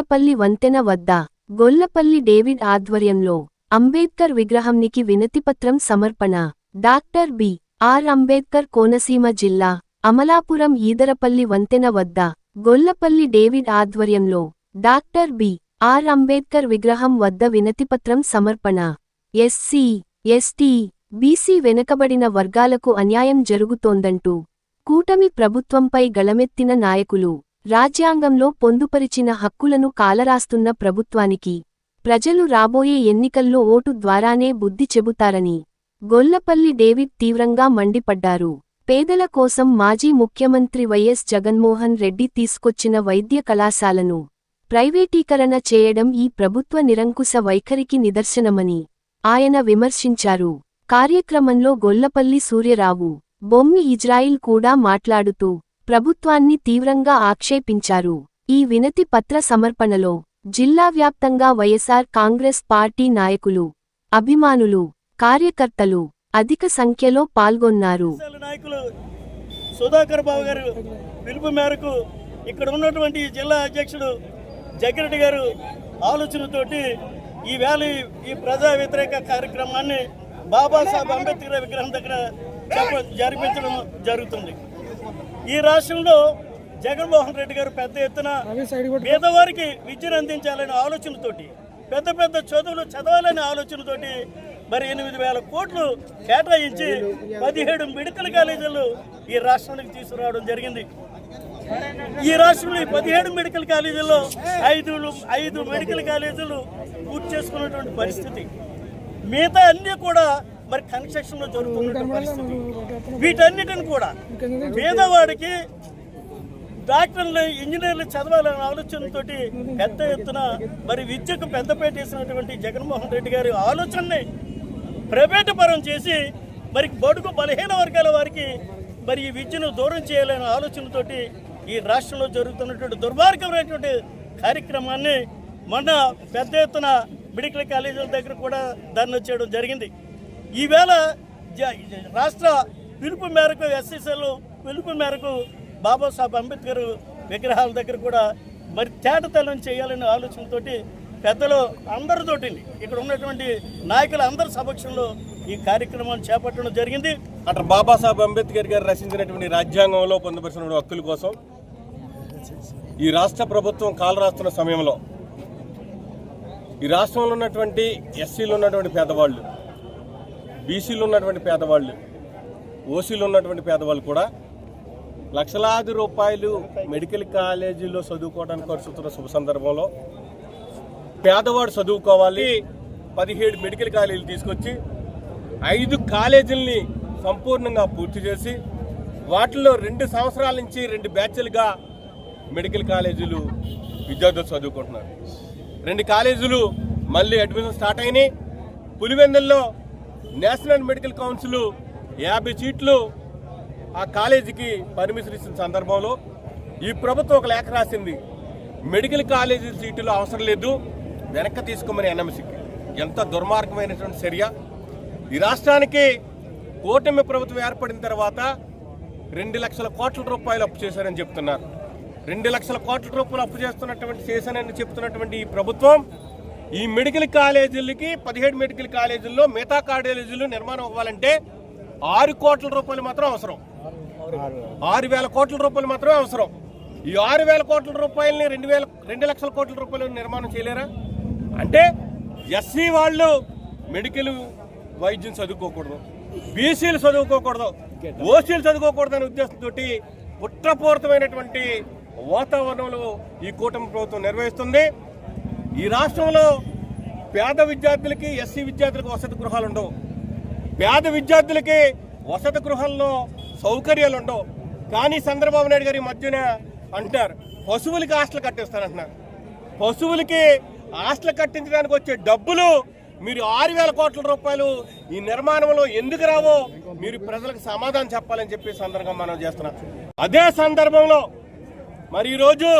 ఈదరపల్లి వంతెన వద్ద గొల్లపల్లి డేవిడ్ ఆధ్వర్యంలో అంబేద్కర్ విగ్రహంనికి వినతిపత్రం సమర్పణ. Doctor B. R. Ambedkar Konaseema జిల్లా అమలాపురం ఈదరపల్లి వంతెన వద్ద గొల్లపల్లి డేవిడ్ ఆధ్వర్యంలో డాక్టర్ బి. ఆర్. అంబేద్కర్ విగ్రహం వద్ద వినతిపత్రం సమర్పణ. ఎస్సీ ఎస్టీ బీసీ వెనుకబడిన వర్గాలకు అన్యాయం జరుగుతోందంటూ కూటమి ప్రభుత్వంపై గళమెత్తిన నాయకులు రాజ్యాంగంలో పొందుపరిచిన హక్కులను కాలరాస్తున్న ప్రభుత్వానికి ప్రజలు రాబోయే ఎన్నికల్లో ఓటు ద్వారానే బుద్ధి చెబుతారని గొల్లపల్లి డేవిడ్ తీవ్రంగా మండిపడ్డారు. పేదల కోసం మాజీ ముఖ్యమంత్రి వైఎస్ జగన్మోహన్ రెడ్డి తీసుకొచ్చిన వైద్య కళాశాలను ప్రైవేటీకరణ చేయడం ఈ ప్రభుత్వ నిరంకుశ వైఖరికి నిదర్శనమని ఆయన విమర్శించారు. కార్యక్రమంలో గొల్లపల్లి సూర్యరావు బొమ్మి ఇజ్రాయిల్ కూడా మాట్లాడుతూ ప్రభుత్వాన్ని తీవ్రంగా ఆక్షేపించారు. ఈ వినతి పత్ర సమర్పణలో జిల్లా వ్యాప్తంగా వైఎస్ఆర్ కాంగ్రెస్ పార్టీ నాయకులు అభిమానులు కార్యకర్తలు అధిక సంఖ్యలో పాల్గొన్నారు. సుధాకర్ బాబు గారు పిలుపు మేరకు ఇక్కడ ఉన్నటువంటి జిల్లా అధ్యక్షుడు జగ్గిరెడ్డి గారు ఆలోచనతోటి ఈ వ్యాలీ ఈ- ప్రజా వ్యతిరేక కార్యక్రమాన్ని బాబాసాహెబ్ అంబేద్కర్ విగ్రహం దగ్గర జరిపించడం జరుగుతుంది. ఈ రాష్ట్రంలో జగన్మోహన్ రెడ్డి గారు పెద్ద ఎత్తున పేదవారికి విద్యను అందించాలనే ఆలోచనతోటి పెద్ద పెద్ద చదువులు చదవాలనే ఆలోచనతోటి మరి ఎనిమిది వేల కోట్లు కేటాయించి పదిహేడు మెడికల్ కాలేజీలు ఈ రాష్ట్రానికి తీసుకురావడం జరిగింది. ఈ రాష్ట్రంలో ఈ పదిహేడు మెడికల్ కాలేజీల్లో ఐదు ఐదు మెడికల్ కాలేజీలు పూర్తి చేసుకున్నటువంటి పరిస్థితి. మిగతా అన్ని కూడా మరి కన్స్ట్రక్షన్లో జరుగుతున్నటువంటి పరిస్థితి. వీటన్నిటిని కూడా పేదవాడికి డాక్టర్లు ఇంజనీర్లు చదవాలనే ఆలోచనతో పెద్ద ఎత్తున మరి విద్యకు పెద్దపేట వేసినటువంటి జగన్మోహన్ రెడ్డి గారి ఆలోచనని ప్రైవేటు పరం చేసి మరి బడుగు బలహీన వర్గాల వారికి మరి ఈ విద్యను దూరం చేయాలనే ఆలోచనతోటి ఈ రాష్ట్రంలో జరుగుతున్నటువంటి దుర్మార్గమైనటువంటి కార్యక్రమాన్ని మొన్న పెద్ద ఎత్తున మెడికల్ కాలేజీల దగ్గర కూడా ధర్నా చేయడం జరిగింది. ఈవేళ జ- రాష్ట్ర పిలుపు మేరకు ఎస్ఎస్ఎల్ పిలుపు మేరకు బాబాసాహెబ్ అంబేద్కర్ విగ్రహాల దగ్గర కూడా మరి తేటతలం చేయాలనే ఆలోచనతోటి పెద్దలు అందరితోటి ఇక్కడ ఉన్నటువంటి నాయకుల అందరి సమక్షంలో ఈ కార్యక్రమాన్ని చేపట్టడం జరిగింది. అటు బాబాసాహెబ్ అంబేద్కర్ గారు రచించినటువంటి రాజ్యాంగంలో పొందపరిచిన హక్కుల కోసం ఈ రాష్ట్ర ప్రభుత్వం కాలు రాస్తున్న సమయంలో ఈ రాష్ట్రంలో ఉన్నటువంటి ఎస్సీలు ఉన్నటువంటి పేదవాళ్ళు బీసీలు ఉన్నటువంటి పేదవాళ్ళు ఓసీలు ఉన్నటువంటి పేదవాళ్ళు కూడా లక్షలాది రూపాయలు మెడికల్ కాలేజీలో చదువుకోవడానికి ఖర్చుతున్న శుభ సందర్భంలో పేదవాడు చదువుకోవాలి పదిహేడు మెడికల్ కాలేజీలు తీసుకొచ్చి ఐదు కాలేజీల్ని సంపూర్ణంగా పూర్తి చేసి వాటిలో రెండు సంవత్సరాల నుంచి రెండు బ్యాచ్లుగా మెడికల్ కాలేజీలు విద్యార్థులు చదువుకుంటున్నారు. రెండు కాలేజీలు మళ్ళీ అడ్మిషన్ స్టార్ట్ అయినాయి. పులివెందుల్లో నేషనల్ మెడికల్ కౌన్సిల్ యాభై సీట్లు ఆ కాలేజీకి పర్మిషన్ ఇచ్చిన సందర్భంలో ఈ ప్రభుత్వం ఒక లేఖ రాసింది మెడికల్ కాలేజీ సీట్లు అవసరం లేదు వెనక్కి తీసుకోమని ఎన్ఎంసీకి ఎంత దుర్మార్గమైనటువంటి చర్య. ఈ రాష్ట్రానికి కూటమి ప్రభుత్వం ఏర్పడిన తర్వాత రెండు లక్షల కోట్ల రూపాయలు అప్పు చేశారని చెప్తున్నారు. రెండు లక్షల కోట్ల రూపాయలు అప్పు చేస్తున్నటువంటి చేశానని చెప్తున్నటువంటి ఈ ప్రభుత్వం ఈ మెడికల్ కాలేజీలకి పదిహేడు మెడికల్ కాలేజీల్లో మిగతా కాలేజీలు నిర్మాణం అవ్వాలంటే ఆరు కోట్ల రూపాయలు మాత్రం అవసరం. ఆరు వేల కోట్ల రూపాయలు మాత్రమే అవసరం. ఈ ఆరు వేల కోట్ల రూపాయలని రెండు వేల రెండు లక్షల కోట్ల రూపాయలు నిర్మాణం చేయలేరా? అంటే ఎస్సీ వాళ్ళు మెడికల్ వైద్యం చదువుకోకూడదు బీసీలు చదువుకోకూడదు ఓసీలు చదువుకోకూడదు అనే ఉద్దేశంతో కుట్రపూరితమైనటువంటి వాతావరణంలో ఈ కూటమి ప్రభుత్వం నిర్వహిస్తుంది. ఈ రాష్ట్రంలో పేద విద్యార్థులకి ఎస్సీ విద్యార్థులకు వసతి గృహాలు ఉండవు. పేద విద్యార్థులకి వసతి గృహాల్లో సౌకర్యాలు ఉండవు కానీ చంద్రబాబు నాయుడు గారి మధ్యన అంటారు పశువులకి హాస్టల్ కట్టిస్తానంటున్నారు. పశువులకి హాస్టల్ కట్టించడానికి వచ్చే డబ్బులు మీరు ఆరు వేల కోట్ల రూపాయలు ఈ నిర్మాణంలో ఎందుకు రావో మీరు ప్రజలకు సమాధానం చెప్పాలని చెప్పి సందర్భంగా మనం చేస్తున్నాం. అదే సందర్భంలో మరి ఈరోజు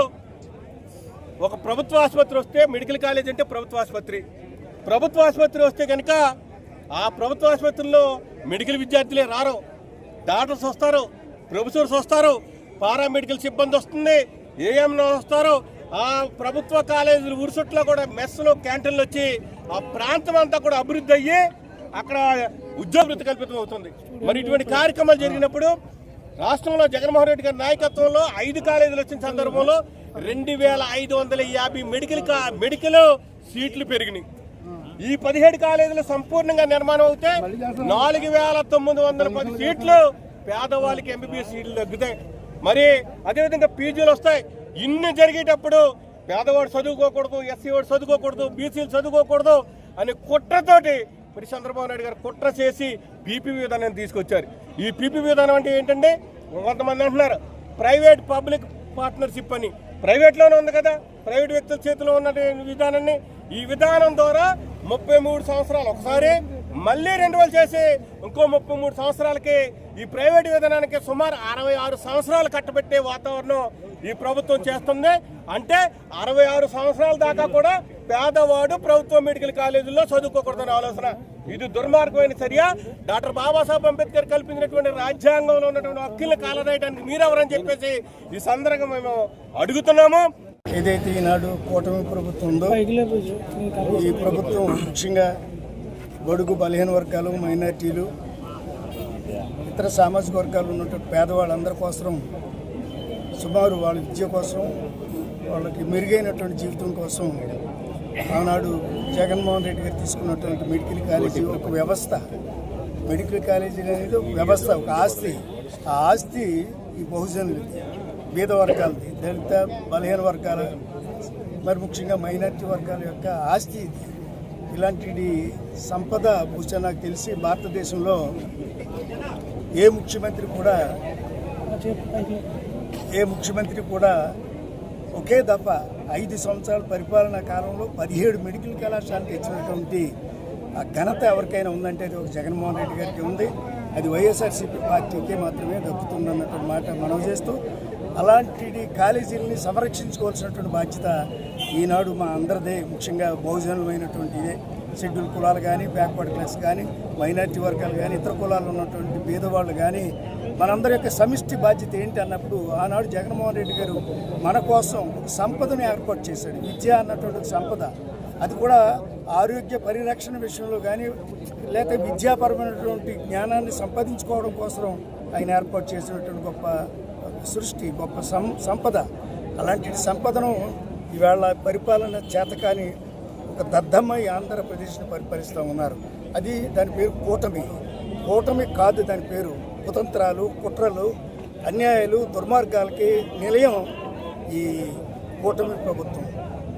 ఒక ప్రభుత్వ ఆసుపత్రి వస్తే మెడికల్ కాలేజ్ అంటే ప్రభుత్వ ఆసుపత్రి. ప్రభుత్వ ఆసుపత్రి వస్తే కనుక ఆ ప్రభుత్వ ఆసుపత్రిలో మెడికల్ విద్యార్థులే రారు. డాక్టర్స్ వస్తారు ప్రొఫెసర్స్ వస్తారు పారామెడికల్ సిబ్బంది వస్తుంది ఏఎం వస్తారు. ఆ ప్రభుత్వ కాలేజీలు ఉరుసుట్లో కూడా మెస్సులు క్యాంటీన్లు వచ్చి ఆ ప్రాంతం అంతా కూడా అభివృద్ధి అయ్యి అక్కడ ఉద్యోగవృత్తి కల్పితం అవుతుంది. మరి ఇటువంటి కార్యక్రమాలు జరిగినప్పుడు రాష్ట్రంలో జగన్మోహన్ రెడ్డి గారి నాయకత్వంలో ఐదు కాలేజీలు వచ్చిన సందర్భంలో రెండు వేల ఐదు వందల యాభై మెడికల్ కా- మెడికల్ సీట్లు పెరిగినాయి. ఈ పదిహేడు కాలేజీలు సంపూర్ణంగా నిర్మాణం అవుతే నాలుగు వేల తొమ్మిది వందల పది సీట్లు పేదవాళ్ళకి ఎంబీబీఎస్ సీట్లు తగ్గుతాయి మరి అదేవిధంగా పీజీలు వస్తాయి. ఇన్ని జరిగేటప్పుడు పేదవాడు చదువుకోకూడదు ఎస్సీ వాడు చదువుకోకూడదు బీసీలు చదువుకోకూడదు అనే కుట్రతోటి మరి చంద్రబాబు నాయుడు గారు కుట్ర చేసి పీపీ విధానాన్ని తీసుకొచ్చారు. ఈ పీపీ విధానం అంటే ఏంటంటే కొంతమంది అంటున్నారు ప్రైవేట్ పబ్లిక్ పార్ట్నర్షిప్ అని. ప్రైవేట్లోనే ఉంది కదా. ప్రైవేట్ వ్యక్తుల చేతిలో ఉన్న విధానాన్ని ఈ విధానం ద్వారా ముప్పై మూడు సంవత్సరాలు ఒకసారి మళ్ళీ రెన్యువల్ చేసి ఇంకో ముప్పై మూడు సంవత్సరాలకి ఈ ప్రైవేట్ విధానానికి సుమారు అరవై ఆరు సంవత్సరాలు కట్టబెట్టే వాతావరణం ఈ ప్రభుత్వం చేస్తుంది. అంటే అరవై ఆరు సంవత్సరాల దాకా కూడా పేదవాడు ప్రభుత్వ మెడికల్ కాలేజీల్లో చదువుకోకూడదనే ఆలోచన. ఇది దుర్మార్గమైన చర్య. డాక్టర్ బాబాసాహెబ్ అంబేద్కర్ కల్పించినటువంటి రాజ్యాంగంలో ఉన్నటువంటి హక్కుల్ని కాలరాయడానికి మీరెవరని చెప్పేసి ఈ సందర్భంగా మేము అడుగుతున్నాము. ఏదైతే ఈనాడు కూటమి ప్రభుత్వం ఉందో ఈ ప్రభుత్వం ముఖ్యంగా బడుగు బలహీన వర్గాలు మైనార్టీలు ఇతర సామాజిక వర్గాలు ఉన్నటువంటి పేదవాళ్ళందరి కోసం సుమారు వాళ్ళ విద్య కోసం వాళ్ళకి మెరుగైనటువంటి జీవితం కోసం ఆనాడు జగన్మోహన్ రెడ్డి గారు తీసుకున్నటువంటి మెడికల్ కాలేజీ ఒక వ్యవస్థ. మెడికల్ కాలేజీ అనేది ఒక వ్యవస్థ ఒక ఆస్తి. ఆ ఆస్తి ఈ బహుజనులది బీద వర్గాలది దళిత బలహీన వర్గాల మరి ముఖ్యంగా మైనారిటీ వర్గాల యొక్క ఆస్తి ఇది. ఇలాంటి సంపద బహుశా నాకు తెలిసి భారతదేశంలో ఏ ముఖ్యమంత్రి కూడా ఏ ముఖ్యమంత్రి కూడా ఒకే దఫ ఐదు సంవత్సరాల పరిపాలనా కాలంలో పదిహేడు మెడికల్ కళాశాలలు తెచ్చినటువంటి ఆ ఘనత ఎవరికైనా ఉందంటే అది ఒక జగన్మోహన్ రెడ్డి గారికి ఉంది. అది వైఎస్ఆర్సీపీ పార్టీకే మాత్రమే దక్కుతుందన్నటువంటి మాట మనం చేస్తూ అలాంటి కాలేజీలని సంరక్షించుకోవాల్సినటువంటి బాధ్యత ఈనాడు మా అందరిదే. ముఖ్యంగా బహుజనులమైనటువంటి ఇదే. షెడ్యూల్ కులాలు కానీ బ్యాక్వర్డ్ క్లాస్ కానీ మైనారిటీ వర్గాలు కానీ ఇతర కులాలు ఉన్నటువంటి పేదవాళ్ళు కానీ మనందరి యొక్క సమిష్టి బాధ్యత ఏంటి అన్నప్పుడు ఆనాడు జగన్మోహన్ రెడ్డి గారు మన కోసం సంపదను ఏర్పాటు చేశాడు. విద్య అన్నటువంటి సంపద. అది కూడా ఆరోగ్య పరిరక్షణ విషయంలో కానీ లేక విద్యాపరమైనటువంటి జ్ఞానాన్ని సంపాదించుకోవడం కోసం ఆయన ఏర్పాటు చేసినటువంటి గొప్ప సృష్టి గొప్ప సం సంపద. అలాంటి సంపదను ఈవేళ పరిపాలన చేతకాని ఒక దద్దమ్మై ఆంధ్రప్రదేశ్ను పరిపాలిస్తూ ఉన్నారు. అది దాని పేరు కూటమి. కూటమి కాదు దాని పేరు కుతంత్రాలు కుట్రలు అన్యాయాలు దుర్మార్గాలకి నిలయం ఈ కూటమి ప్రభుత్వం.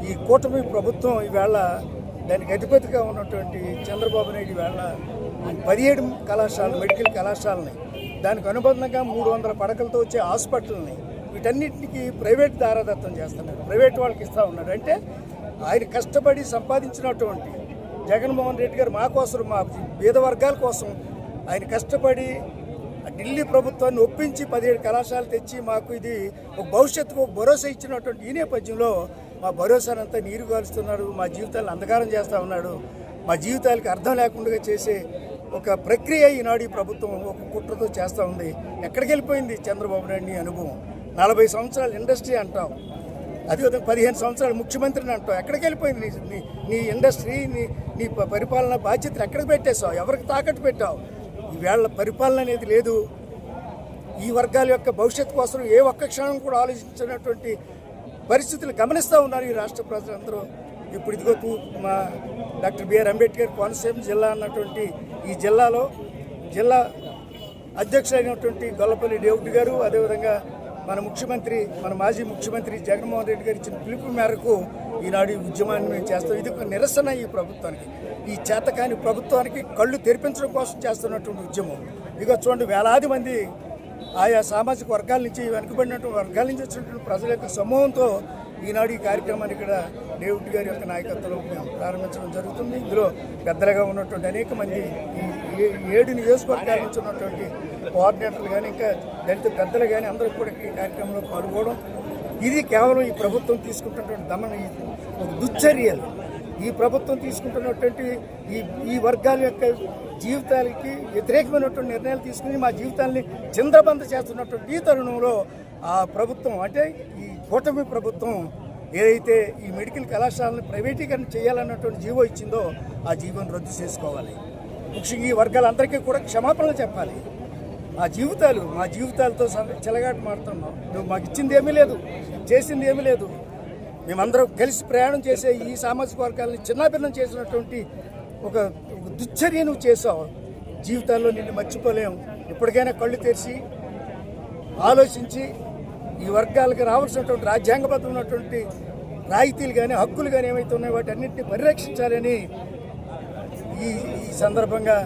ఈ కూటమి ప్రభుత్వం ఈవేళ దానికి అధిపతిగా ఉన్నటువంటి చంద్రబాబు నాయుడు ఈవేళ పదిహేడు కళాశాలలు మెడికల్ కళాశాలని దానికి అనుబంధంగా మూడు వందల పడకలతో వచ్చే హాస్పిటల్ని వీటన్నిటికీ ప్రైవేట్ దారాదత్తం చేస్తున్నారు. ప్రైవేట్ వాళ్ళకి ఇస్తూ ఉన్నాడు అంటే ఆయన కష్టపడి సంపాదించినటువంటి జగన్మోహన్ రెడ్డి గారు మా కోసం మా పేద వర్గాల కోసం ఆయన కష్టపడి ఢిల్లీ ప్రభుత్వాన్ని ఒప్పించి పదిహేడు కళాశాలలు తెచ్చి మాకు ఇది ఒక భవిష్యత్తుకు ఒక భరోసా ఇచ్చినటువంటి ఈ నేపథ్యంలో మా భరోసానంతా నీరు కాలుస్తున్నాడు మా జీవితాలను అంధకారం చేస్తూ ఉన్నాడు. మా జీవితాలకి అర్థం లేకుండా చేసే ఒక ప్రక్రియ ఈనాడు ఈ ప్రభుత్వం ఒక కుట్రతో చేస్తూ ఉంది. ఎక్కడికి వెళ్ళిపోయింది చంద్రబాబు నాయుడు నీ అనుభవం? నలభై సంవత్సరాలు ఇండస్ట్రీ అంటాం. అదేవిధంగా పదిహేను సంవత్సరాలు ముఖ్యమంత్రిని అంటావు ఎక్కడికి వెళ్ళిపోయింది నీ నీ నీ ఇండస్ట్రీ నీ నీ ప- పరిపాలన బాధ్యతలు ఎక్కడికి పెట్టేశావు? ఎవరికి తాకట్టు పెట్టావు? ఈవేళ పరిపాలన అనేది లేదు. ఈ వర్గాల యొక్క భవిష్యత్తు కోసం ఏ ఒక్క క్షణం కూడా ఆలోచించినటువంటి పరిస్థితులు గమనిస్తూ ఉన్నారు ఈ రాష్ట్ర ప్రజలందరూ. ఇప్పుడు ఇదిగో మా డాక్టర్ బిఆర్ అంబేద్కర్ కోనసీమ జిల్లా అన్నటువంటి ఈ జిల్లాలో జిల్లా అధ్యక్షులైనటువంటి గొల్లపల్లి డేవిడ్ గారు అదేవిధంగా మన ముఖ్యమంత్రి మన మాజీ ముఖ్యమంత్రి జగన్మోహన్ రెడ్డి గారు ఇచ్చిన పిలుపు మేరకు ఈనాడు ఉద్యమాన్ని మేము చేస్తాం. ఇది ఒక నిరసన ఈ ప్రభుత్వానికి. ఈ చేతకాని ప్రభుత్వానికి కళ్ళు తెరిపించడం కోసం చేస్తున్నటువంటి ఉద్యమం. ఇక చూడండి వేలాది మంది ఆయా సామాజిక వర్గాల నుంచి వెనుకబడినటువంటి వర్గాల నుంచి వచ్చినటువంటి ప్రజల యొక్క సమూహంతో ఈనాడు ఈ కార్యక్రమాన్ని ఇక్కడ డేవిడ్ గారి యొక్క నాయకత్వంలో మేము ప్రారంభించడం జరుగుతుంది. ఇందులో పెద్దలుగా ఉన్నటువంటి అనేక మంది ఈ ఏడు నియోజకవర్గాల నుంచి ఉన్నటువంటి కోఆర్డినేటర్లు కానీ ఇంకా దళిత పెద్దలు కానీ అందరూ కూడా ఈ కార్యక్రమంలో పాల్గొనడం ఇది కేవలం ఈ ప్రభుత్వం తీసుకుంటున్నటువంటి దమన ఒక దుశ్చర్యలు ఈ ప్రభుత్వం తీసుకుంటున్నటువంటి ఈ ఈ వర్గాల యొక్క జీవితాలకి వ్యతిరేకమైనటువంటి నిర్ణయాలు తీసుకుని మా జీవితాల్ని చింద్రబంద చేస్తున్నటువంటి ఈ తరుణంలో ఆ ప్రభుత్వం అంటే ఈ కూటమి ప్రభుత్వం ఏదైతే ఈ మెడికల్ కళాశాలను ప్రైవేటీకరణ చేయాలన్నటువంటి జీవో ఇచ్చిందో ఆ జీవోను రద్దు చేసుకోవాలి. ముఖ్యంగా ఈ వర్గాలందరికీ కూడా క్షమాపణలు చెప్పాలి. మా జీవితాలు మా జీవితాలతో చెలగాట మాడుతున్నాం నువ్వు మాకు ఇచ్చింది ఏమీ లేదు. చేసింది ఏమీ లేదు. మేమందరం కలిసి ప్రయాణం చేసే ఈ సామాజిక వర్గాలని చిన్నాభిన్నం చేసినటువంటి ఒక దుశ్చర్య నువ్వు చేసావు జీవితాల్లో నిన్ను మర్చిపోలేం. ఇప్పటికైనా కళ్ళు తెరిచి ఆలోచించి ఈ వర్గాలకు రావాల్సినటువంటి రాజ్యాంగబద్ధమైనటువంటి రాయితీలు కానీ హక్కులు కానీ ఏమైతే ఉన్నాయో వాటి అన్నింటినీ పరిరక్షించాలని ఈ ఈ సందర్భంగా